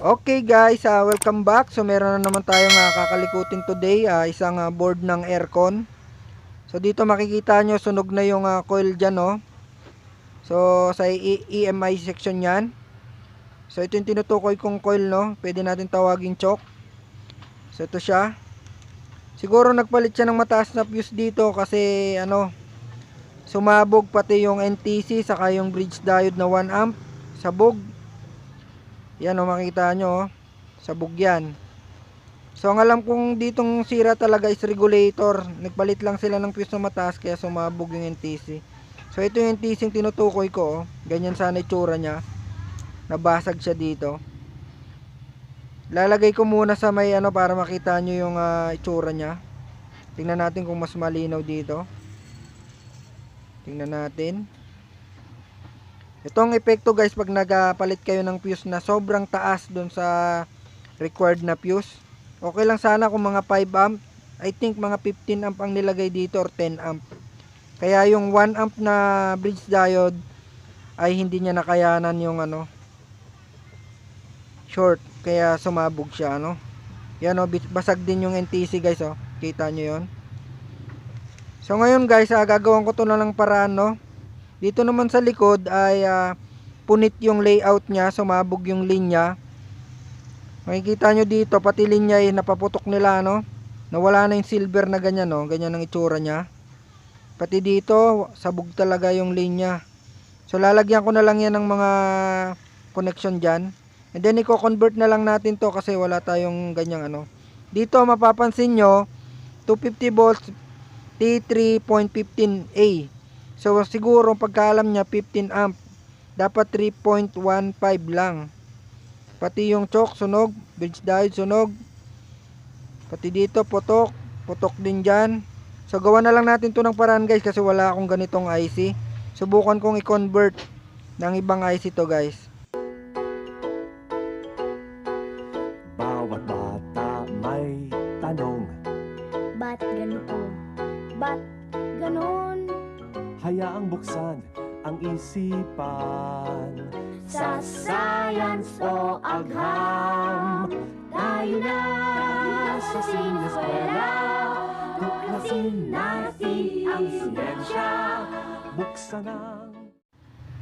Okay guys, ah, welcome back. So meron na naman tayong uh, kakalikutin today, ah, isang ah, board ng aircon. So dito makikita nyo sunog na yung ah, coil dyan no. So sa E- EMI section yan. So ito yung tinutukoy kong coil no. Pwede natin tawaging choke. So ito siya. Siguro nagpalit siya ng mataas na fuse dito kasi ano sumabog pati yung NTC saka yung bridge diode na 1 amp sabog. Yan o makita nyo oh. Sabog yan. So ang alam kong ditong sira talaga is regulator. Nagpalit lang sila ng fuse na mataas kaya sumabog yung NTC. So ito yung NTC yung tinutukoy ko oh. Ganyan sana itsura niya. Nabasag siya dito. Lalagay ko muna sa may ano para makita nyo yung ah, itsura niya. Tingnan natin kung mas malinaw dito. Tingnan natin. Itong epekto guys pag nagapalit kayo ng fuse na sobrang taas dun sa required na fuse. Okay lang sana kung mga 5 amp. I think mga 15 amp ang nilagay dito or 10 amp. Kaya yung 1 amp na bridge diode ay hindi niya nakayanan yung ano short kaya sumabog siya ano. Yan oh, basag din yung NTC guys oh. Kita nyo yon. So ngayon guys, ah, gagawin ko to na lang paraan no. Dito naman sa likod ay ah, punit yung layout niya, sumabog yung linya. Makikita nyo dito, pati linya ay napaputok nila, no? Nawala na yung silver na ganyan, no? Ganyan ang itsura niya. Pati dito, sabog talaga yung linya. So, lalagyan ko na lang yan ng mga connection dyan. And then, i-convert na lang natin to kasi wala tayong ganyang ano. Dito, mapapansin nyo, 250 volts, T3.15A. So siguro pagkaalam niya 15 amp, dapat 3.15 lang. Pati yung choke sunog, bridge diode sunog. Pati dito putok, putok din diyan. So gawa na lang natin 'to ng paraan guys kasi wala akong ganitong IC. Subukan kong i-convert ng ibang IC to guys. Buksan ang isipan Sa science o agham Tayo na sa sineskwela Tuklasin natin ang siyensya Buksan ang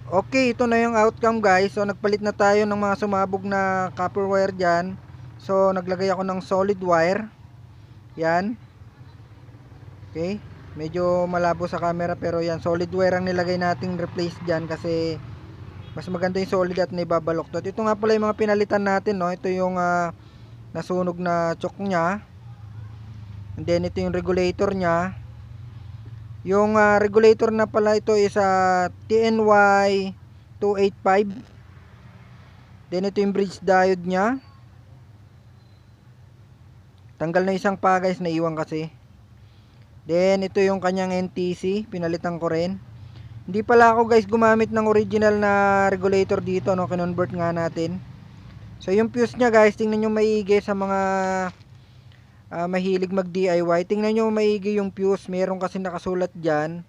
Okay, ito na yung outcome guys. So nagpalit na tayo ng mga sumabog na copper wire dyan. So naglagay ako ng solid wire. Yan. Okay. Medyo malabo sa camera pero yan. Solid wire ang nilagay nating replace dyan kasi mas maganda yung solid at naibabaloktot. Ito nga pala yung mga pinalitan natin. No? Ito yung ah, nasunog na choke nya. And then ito yung regulator nya. Yung ah, regulator na pala ito is ah, TNY 285. Then ito yung bridge diode niya. Tanggal na isang pa guys, naiwan kasi. Then ito yung kanyang NTC, pinalitan ko rin. Hindi pala ako guys gumamit ng original na regulator dito, no, kinonvert nga natin. So yung fuse niya guys, tingnan nyo maigi sa mga ah, mahilig mag DIY. Tingnan nyo maigi yung fuse, meron kasi nakasulat dyan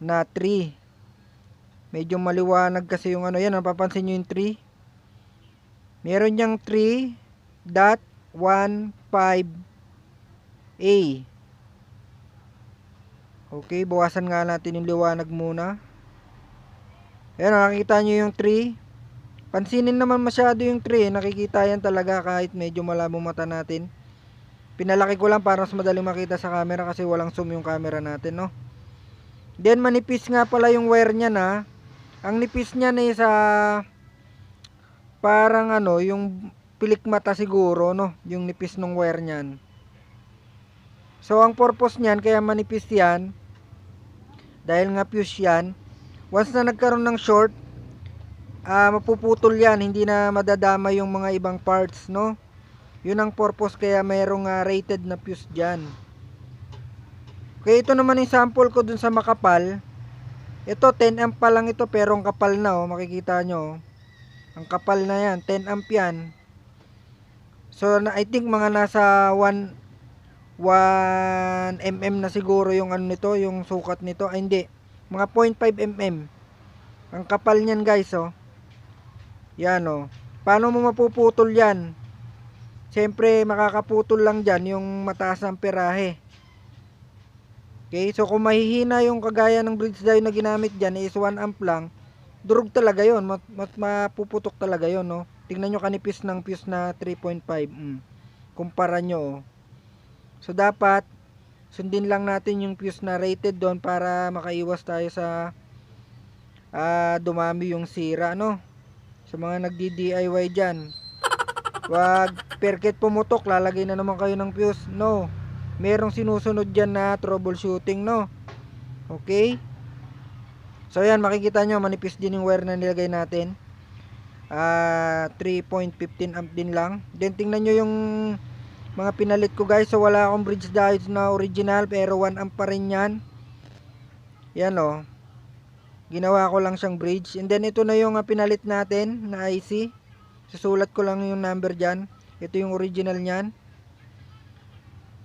na 3. Medyo maliwanag kasi yung ano yan, napapansin nyo yung 3. Meron niyang 3.15A. Okay, bawasan nga natin yung liwanag muna. Ayan, nakikita nyo yung 3. Pansinin naman masyado yung 3. Nakikita yan talaga kahit medyo malabo mata natin. Pinalaki ko lang para mas madaling makita sa camera kasi walang zoom yung camera natin, no? Then manipis nga pala yung wire niya na. Ang nipis niya na sa parang ano, yung pilik mata siguro, no? Yung nipis ng wire niyan. So ang purpose niyan kaya manipis yan dahil nga fuse yan. Once na nagkaroon ng short, ah mapuputol yan, hindi na madadama yung mga ibang parts, no? Yun ang purpose kaya mayroong ah, rated na fuse diyan. Okay, ito naman yung sample ko dun sa makapal. Ito 10 amp pa lang ito pero ang kapal na oh, makikita nyo. oh. Ang kapal na yan, 10 amp yan. So I think mga nasa 1 1 mm na siguro yung ano nito, yung sukat nito. Ay hindi, mga 0.5 mm. Ang kapal niyan guys oh. Yan oh. Paano mo mapuputol yan? Siyempre, makakaputol lang dyan yung mataas ng perahe. Okay, so kung mahihina yung kagaya ng bridge diode na ginamit dyan is 1 amp lang, durog talaga yon mapuputok talaga yon no? Tingnan nyo kanipis ng fuse na 3.5. Mm. Kumpara nyo. oh. So dapat, sundin lang natin yung fuse na rated doon para makaiwas tayo sa ah, dumami yung sira, no? Sa mga nagdi-DIY dyan. Wag perket pumutok, lalagay na naman kayo ng fuse. No. Merong sinusunod dyan na troubleshooting, no? Okay? So yan, makikita nyo, manipis din yung wire na nilagay natin. Ah, 3.15 amp din lang. Then tingnan nyo yung mga pinalit ko guys. So wala akong bridge diodes na original pero 1 amp pa rin yan. Yan o. Ginawa ko lang siyang bridge. And then ito na yung ah, pinalit natin na IC. Susulat ko lang yung number dyan. Ito yung original niyan.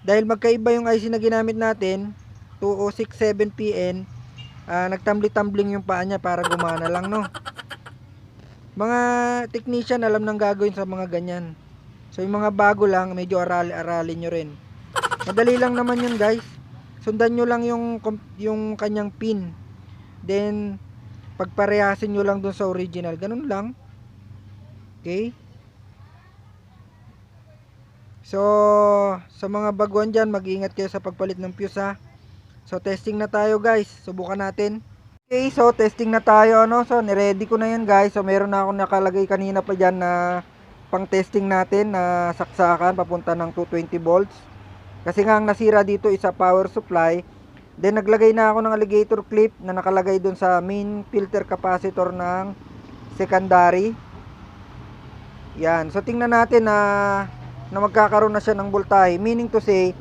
Dahil magkaiba yung IC na ginamit natin, 2067PN, ah nagtumbly-tumbling yung paa niya para gumana lang, no? Mga technician alam nang gagawin sa mga ganyan. So yung mga bago lang, medyo arali-aralin nyo rin. Madali lang naman yun guys. Sundan nyo lang yung, yung kanyang pin. Then, pagparehasin nyo lang dun sa original. Ganun lang. Okay? So, sa mga baguhan dyan, mag-iingat kayo sa pagpalit ng fuse ha. So, testing na tayo guys. Subukan natin. Okay, so testing na tayo ano. So, niready ko na yan guys. So, meron na akong nakalagay kanina pa dyan na pang testing natin na saksakan papunta ng 220 volts. Kasi nga ang nasira dito is sa power supply. Then naglagay na ako ng alligator clip na nakalagay dun sa main filter capacitor ng secondary. Yan. So tingnan natin na na magkakaroon na siya ng voltahe. Meaning to say,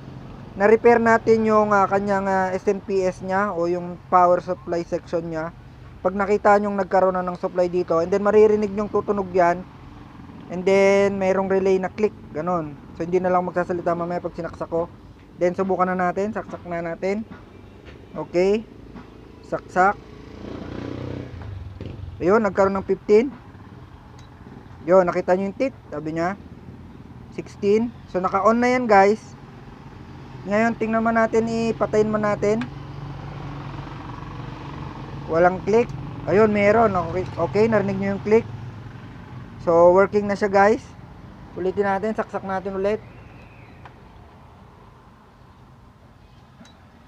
na-repair natin yung ah, kanyang ah, SMPS niya o yung power supply section niya. Pag nakita nyong nagkaroon na ng supply dito, and then maririnig nyong tutunog yan, and then mayroong relay na click, ganon. So hindi na lang magsasalita mamaya pag sinaksak ko. Then subukan na natin, saksak na natin. Okay. Saksak. Ayun, nagkaroon ng 15. Yun, nakita nyo yung tit, sabi niya. 16. So naka-on na yan, guys. Ngayon, tingnan man natin, ipatayin man natin. Walang click. Ayun, meron. Okay narinig nyo yung click. So, working na siya, guys. Ulitin natin, saksak natin ulit.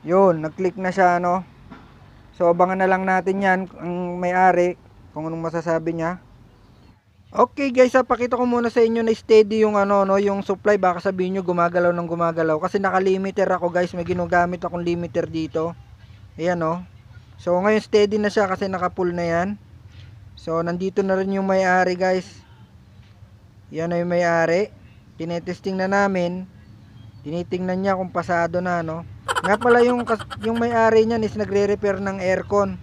Yun, nag-click na siya, ano. So, abangan na lang natin yan, ang may-ari, kung anong masasabi niya. Okay guys, ah, pakita ko muna sa inyo na steady yung ano no, yung supply baka sabihin niyo gumagalaw ng gumagalaw kasi naka-limiter ako guys, may ginagamit akong limiter dito. Ayan no. So ngayon steady na siya kasi naka-full na 'yan. So nandito na rin yung may-ari guys. Yan yung may-ari. Tinetesting na namin. Tinitingnan niya kung pasado na no. Nga pala yung yung may-ari niyan is nagre-repair ng aircon.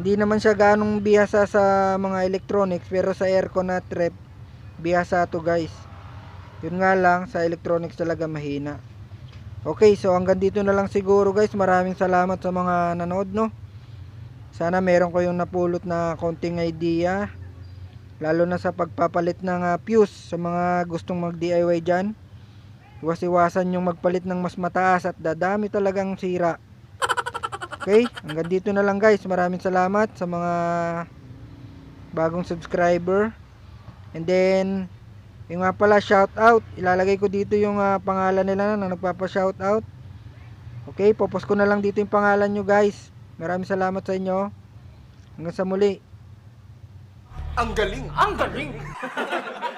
Hindi naman siya ganong bihasa sa mga electronics pero sa aircon at rep bihasa to guys. Yun nga lang sa electronics talaga mahina. Okay, so hanggang dito na lang siguro guys. Maraming salamat sa mga nanood no. Sana meron kayong napulot na konting idea lalo na sa pagpapalit ng ah, fuse sa mga gustong mag DIY dyan. Iwas-iwasan yung magpalit ng mas mataas at dadami talagang sira. Okay, hanggang dito na lang guys. Maraming salamat sa mga bagong subscriber. And then, yung nga pala shout out. Ilalagay ko dito yung ah, pangalan nila na nagpapa-shout out. Okay, popos ko na lang dito yung pangalan nyo guys. Maraming salamat sa inyo. Hanggang sa muli. Ang galing! Ang galing!